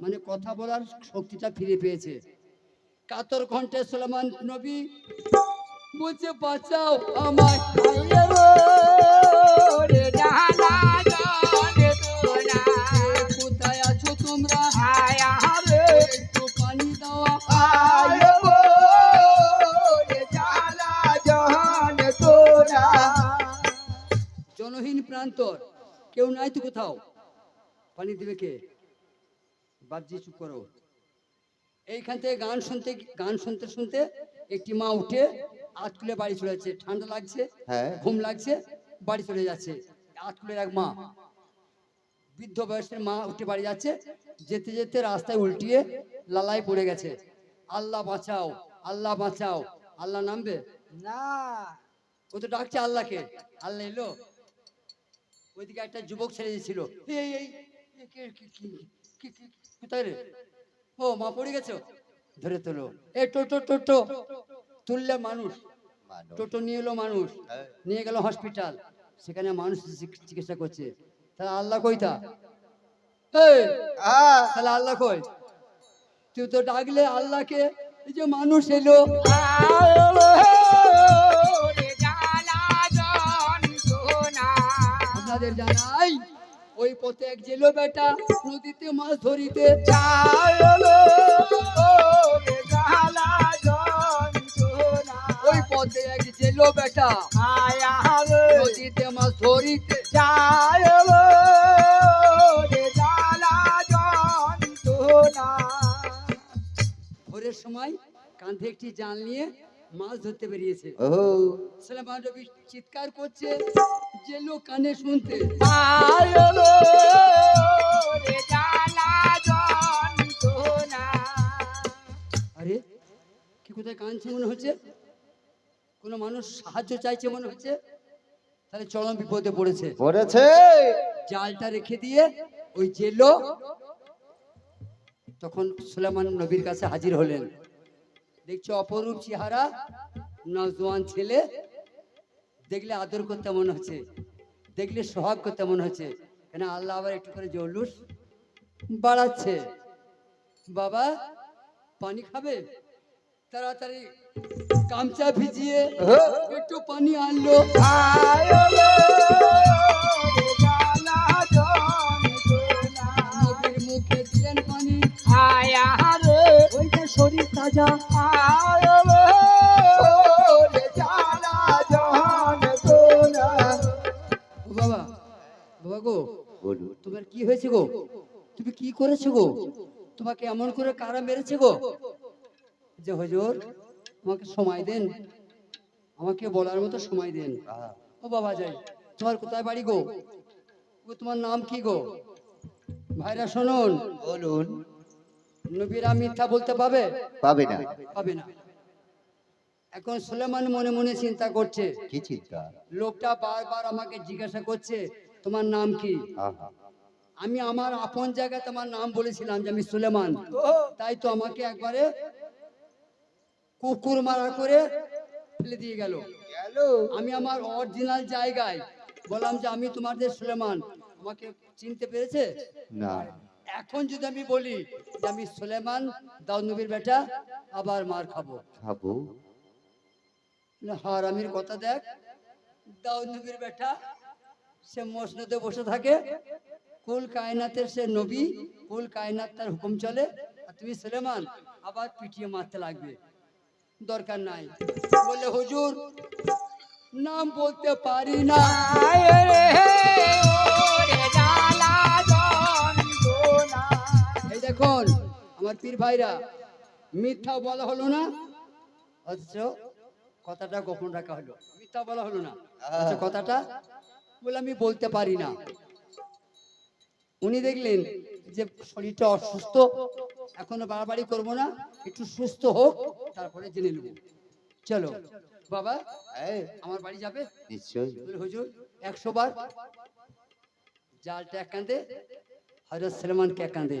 মানে কথা বলার শক্তিটা ফিরে পেয়েছে। কাতর কণ্ঠে সুলেমান, নবী বলছে বাঁচাও আমায় রে জালা জনে তোরা কোথায় আছো তোমরা? জনহীন প্রান্তর, কেউ নাই তো কোথাও? পানি দিবে কে? বাপজি চুপ করো। এইখান থেকে গান শুনতে গান শুনতে শুনতে একটি মা উঠে খুলে বাড়ি চলে যাচ্ছে। ঠান্ডা লাগছে হ্যাঁ। ঘুম লাগছে বাড়ি চলে যাচ্ছে। খুলে এক মা বৃদ্ধ বয়সের মা উঠে বাড়ি যাচ্ছে। যেতে যেতে রাস্তায় উল্টিয়ে লালাই পড়ে গেছে। আল্লাহ বাঁচাও আল্লাহ বাঁচাও। আল্লাহ নামবে? না। ও তো ডাকছে আল্লাহকে। আল্লাহ এলো। ওইদিকে একটা যুবক ছেড়ে দিয়েছিল এই এই কে- কি- কি- কি- কি- কোথায় রে ও মা পড়ে গেছো। ধরে তোলো। এ টোটো টোটো। তুললে মানুষ। টোটো নিয়ে এলো মানুষ। হ্যাঁ। নিয়ে গেল হসপিটাল। সেখানে মানুষ চিকিৎসা করছে। তাহলে আল্লাহ কইতা এই! আহ, তাহলে আল্লাহ কই? তুই তো ডাকলে আল্লাহকে। এই যে মানুষ এলো। আপনাদের জানাই। ওই পথে এক জেলো বেটা নদীতে মাছ ধরিতে। ওই পথে এক জেলো বেটা নদীতে মাছ ধরিতে। ভোরের সময় কাঁধে একটি জাল নিয়ে মাছ ধরতে বেরিয়েছে। ও সালামান রবি চিৎকার করছে যে লোক কানে শুনতে। আরে কি কোথায় কাঁদছে মনে হচ্ছে? কোনো মানুষ সাহায্য চাইছে মনে হচ্ছে? তাহলে চরম বিপদে পড়েছে। পড়েছে। জালটা রেখে দিয়ে ওই জেলো তখন সুলেমান নবীর কাছে হাজির হলেন। দেখছ অপরূপ চেহারা নজওয়ান ছেলে। দেখলে আদর করতে মনে হচ্ছে দেখলে সোহাগ করতে মনে হচ্ছে। কেন আল্লাহ আবার একটু করে জলুস বাড়াচ্ছে। বাবা পানি খাবে? তাড়াতাড়ি গামছা ভিজিয়ে একটু পানি আনলো। শরীর তাজা ও বাবা বাবা গো বলুন। তোমার কি হয়েছে গো? তুমি কি করেছ গো? তোমাকে এমন করে কারা মেরেছে গো? যে হজুর আমাকে সময় দেন। আমাকে বলার মতো সময় দেন। ও বাবা যাই তোমার কোথায় বাড়ি গো? ও তোমার নাম কি গো? ভাইরা শুনুন। বলুন। নবীরা মিথ্যা বলতে পাবে পাবে না। পাবে না। এখন সুলেমান মনে মনে চিন্তা করছে কি চিন্তা? লোকটা বারবার আমাকে জিজ্ঞাসা করছে তোমার নাম কি? আমি আমার আপন জায়গায় তোমার নাম বলেছিলাম যে আমি সুলেমান। তাই তো আমাকে একবারে কুকুর মারা করে ফেলে দিয়ে গেল। আমি আমার অরিজিনাল জায়গায় বললাম যে আমি তোমাদের সুলেমান। আমাকে চিনতে পেরেছে? না। এখন যদি আমি বলি যে আমি সুলেমান দাউদ নবীর বেটা আবার মার খাব। খাব। হার আমির কথা দেখ দাউদ নবীর বেটা সে মসনদে বসে থাকে কুল কায়নাতের সে নবী কুল কায়নাত তার হুকুম চলে আর তুমি সুলেমান আবার পিটিয়ে মারতে লাগবে। দরকার নাই। বলে হুজুর নাম বলতে পারি না। এই আমার পীর ভাইরা মিথ্যা বলা হলো না অথচ কথাটা গোপন রাখা হলো। মিথ্যা বলা হলো না অথচ কথাটা বলে আমি বলতে পারি না। উনি দেখলেন যে শরীরটা অসুস্থ এখনও বাড়াবাড়ি করব না একটু সুস্থ হোক তারপরে জেনে নেব। চলো বাবা আমার বাড়ি যাবে? নিশ্চয়ই। হুজুর একশো বার। জালটা এক কাঁদে হজরত সালমানকে এক কাঁদে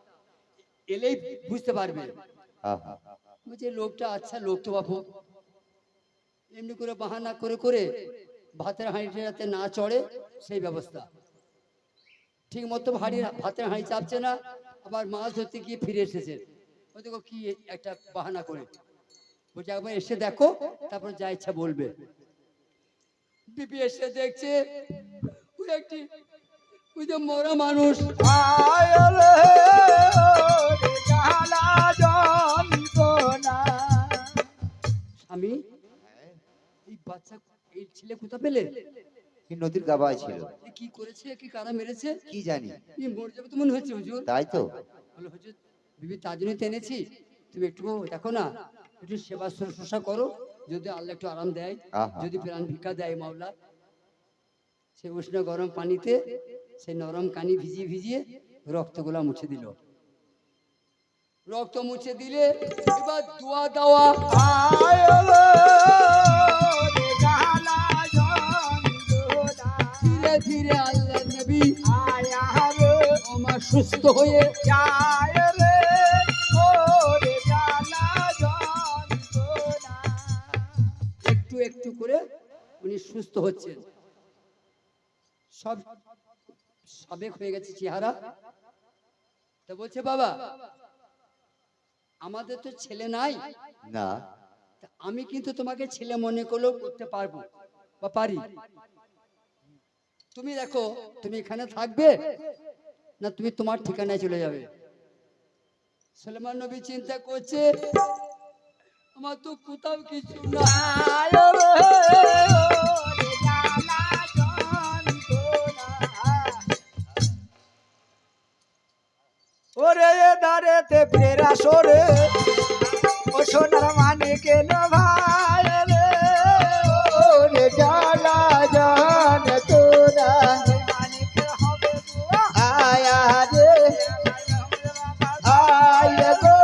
এলেই বুঝতে পারবে। বলছে লোকটা আচ্ছা লোক তো বাপু। এমনি করে বাহানা করে করে ভাতের হাঁড়িটা যাতে না চড়ে সেই ব্যবস্থা। ঠিক মতো হাঁড়ি ভাতের হাঁড়ি চাপছে না আবার মাছ ধরতে গিয়ে ফিরে এসেছে। ও দেখো কি একটা বাহানা করে। বলছে একবার এসে দেখো তারপর যা ইচ্ছা বলবে। বিপি এসে দেখছে ওই একটি ওই যে মরা মানুষ। স্বামী এই বাচ্চা এই ছেলে কোথা পেলে? নদীর গাবায় ছিল। কি করেছে? কি কারা মেরেছে? কি জানি। মরে যাবে তো মনে হচ্ছে হুজুর। তাই তো। বলে হুজুর বিবি তার জন্যই তো এনেছি। তুমি একটু দেখো না একটু সেবা শুশ্রূষা করো। যদি আল্লাহ একটু আরাম দেয় যদি প্রাণ ভিক্ষা দেয় মাওলা সে উষ্ণ গরম পানিতে সেই নরম কানি ভিজিয়ে ভিজিয়ে রক্তগুলা মুছে দিল। রক্ত মুছে দিলে এবার দোয়া দেওয়া। ধীরে ধীরে আল্লাহ নবী আমার সুস্থ হয়ে একটু একটু করে উনি সুস্থ হচ্ছেন। সব সাবেক হয়ে গেছে চেহারা। তা বলছে বাবা আমাদের তো ছেলে নাই। না। আমি কিন্তু তোমাকে ছেলে মনে করলেও করতে পারব বা পারি। তুমি দেখো তুমি এখানে থাকবে না তুমি তোমার ঠিকানায় চলে যাবে? সলমান নবী চিন্তা করছে আমার তো কোথাও কিছু না ওরে তে ফেরা সরে